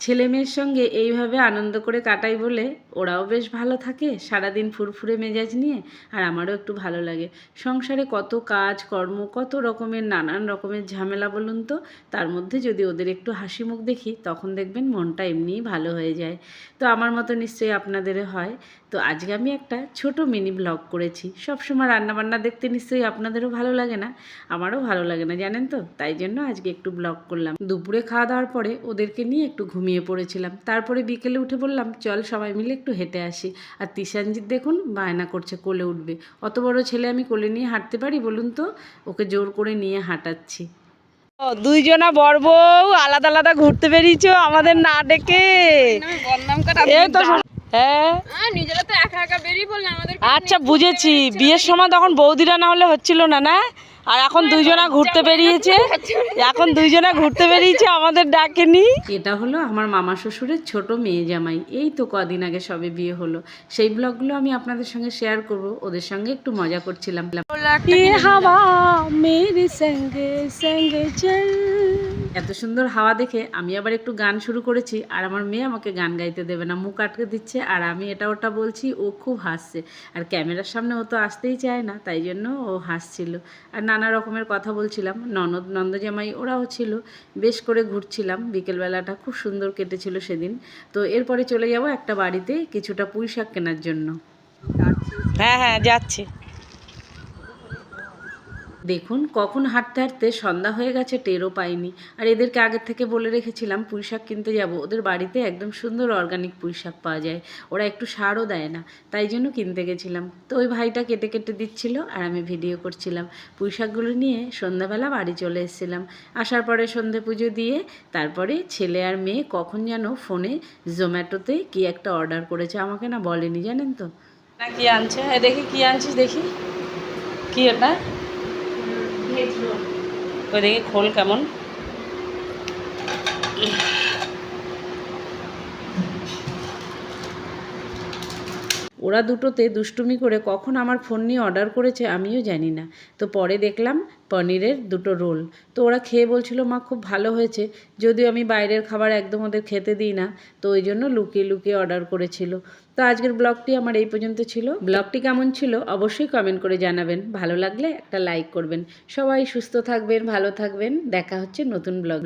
ছেলে মেয়ের সঙ্গে এইভাবে আনন্দ করে কাটাই বলে ওরাও বেশ ভালো থাকে। সারাদিন ফুরফুরে মেজাজ নিয়ে আর আমারও একটু ভালো লাগে। সংসারে কত কাজ, কর্ম, কত রকমের, নানান রকমের ঝামেলা বলুন তো, তার মধ্যে যদি ওদের একটু হাসি মুখ দেখি, তখন দেখবেন মনটা এমনিই ভালো হয়ে যায়। তো আমার মতো নিশ্চয়ই আপনাদেরও হয়। তো আজকে আমি একটা ছোট মিনি ব্লগ করেছি। সবসময় রান্নাবান্না দেখতে নিশ্চয়ই আপনাদেরও ভালো লাগে না, আমারও ভালো লাগে না, জানেন তো? তাই জন্য আজকে একটু ব্লগ করলাম। দুপুরে খাওয়া দাওয়ার পরে ওদেরকে নিয়ে একটু ঘুমিয়ে পড়েছিলাম। তারপরে বিকেলে উঠে বললাম চল সবাই মিলে একটু হেঁটে আসি। আর তিশানজিৎ দেখুন বায়না করছে কোলে উঠবে। অত বড় ছেলে আমি কোলে নিয়ে হাঁটতে পারি বলুন তো? ওকে জোর করে নিয়ে হাঁটাচ্ছি। দুইজনা বর বউ আলাদা আলাদা ঘুরতে বেরিয়েছো আমাদের না ডেকে। হ্যাঁ। নিজেরা তো একা একা বেরিয়ে পড়লাম আমাদের আচ্ছা বুঝেছি। বিয়ের সময় তখন বৌদিরা না হলে হচ্ছিল না না? আর এখন হ্যাঁ, দুইজনা ঘুরতে বেরিয়েছে। এখন দুইজনা ঘুরতে বেরিয়েছে আমাদের ডাকেনি। এটা হলো আমার মামা শ্বশুরের ছোট মেয়ে জামাই। এই তো কদিন আগে সবে বিয়ে হলো। সেই ব্লগগুলো আমি আপনাদের সঙ্গে শেয়ার করব। ওদের সঙ্গে একটু মজা করছিলাম। হাওয়া মেরে সঙ্গে সঙ্গে চল। এত সুন্দর হাওয়া দেখে আমি আবার একটু গান শুরু করেছি, আর আমার মেয়ে আমাকে গান গাইতে দেবে না, মুখ আটকে দিচ্ছে, আর আমি এটা ওটা বলছি, ও খুব হাসছে। আর ক্যামেরার সামনে ও তো আসতেই চায় না, তাই জন্য ও হাসছিল। আর নানা রকমের কথা বলছিলাম, ননদ, নন্দজামাই ওরাও ছিল, বেশ করে ঘুরছিলাম বিকেলবেলাটা, খুব সুন্দর কেটেছিল সেদিন। তো এরপরে চলে যাব একটা বাড়িতে কিছুটা পুঁই শাক কেনার জন্য। হ্যাঁ হ্যাঁ যাচ্ছি। দেখুন, কখন হাঁটতে হাঁটতে সন্ধ্যা হয়ে গেছে, টেরও পাইনি। আর এদেরকে আগের থেকে বলে রেখেছিলাম, পুঁই শাক কিনতে যাব। ওদের বাড়িতে একদম সুন্দর অর্গানিক পুঁই শাক পাওয়া যায়। ওরা একটু সারও দেয় না, তাই জন্য কিনতে গেছিলাম। তো ওই ভাইটা কেটে কেটে দিচ্ছিল আর আমি ভিডিও করছিলাম। পুঁই শাকগুলো নিয়ে সন্ধ্যাবেলা বাড়ি চলে এসেছিলাম। আসার পরে সন্ধে পুজো দিয়ে তারপরে ছেলে আর মেয়ে কখন যেন ফোনে জোম্যাটোতে কি একটা অর্ডার করেছে আমাকে না বলেনি, জানেন তো? না কি আনছে? দেখি, কি আনছিস দেখি। কি এটা? ওই দেখি খোল কেমন। ওরা দুটোতে দুষ্টুমি করে কখন আমার ফোন নিয়ে অর্ডার করেছে আমিও জানি না। তো পরে দেখলাম পনিরের দুটো রোল। তো ওরা খেয়ে বলছিল, মা, খুব ভালো হয়েছে। যদিও আমি বাইরের খাবার একদম ওদের খেতে দিই না। তো ওই জন্য লুকিয়ে লুকিয়ে অর্ডার করেছিল। তো আজকের ব্লগটি আমার এই পর্যন্ত ছিল। ব্লগটি কেমন ছিল অবশ্যই কমেন্ট করে জানাবেন। ভালো লাগলে একটা লাইক করবেন। সবাই সুস্থ থাকবেন, ভালো থাকবেন। দেখা হচ্ছে নতুন ব্লগ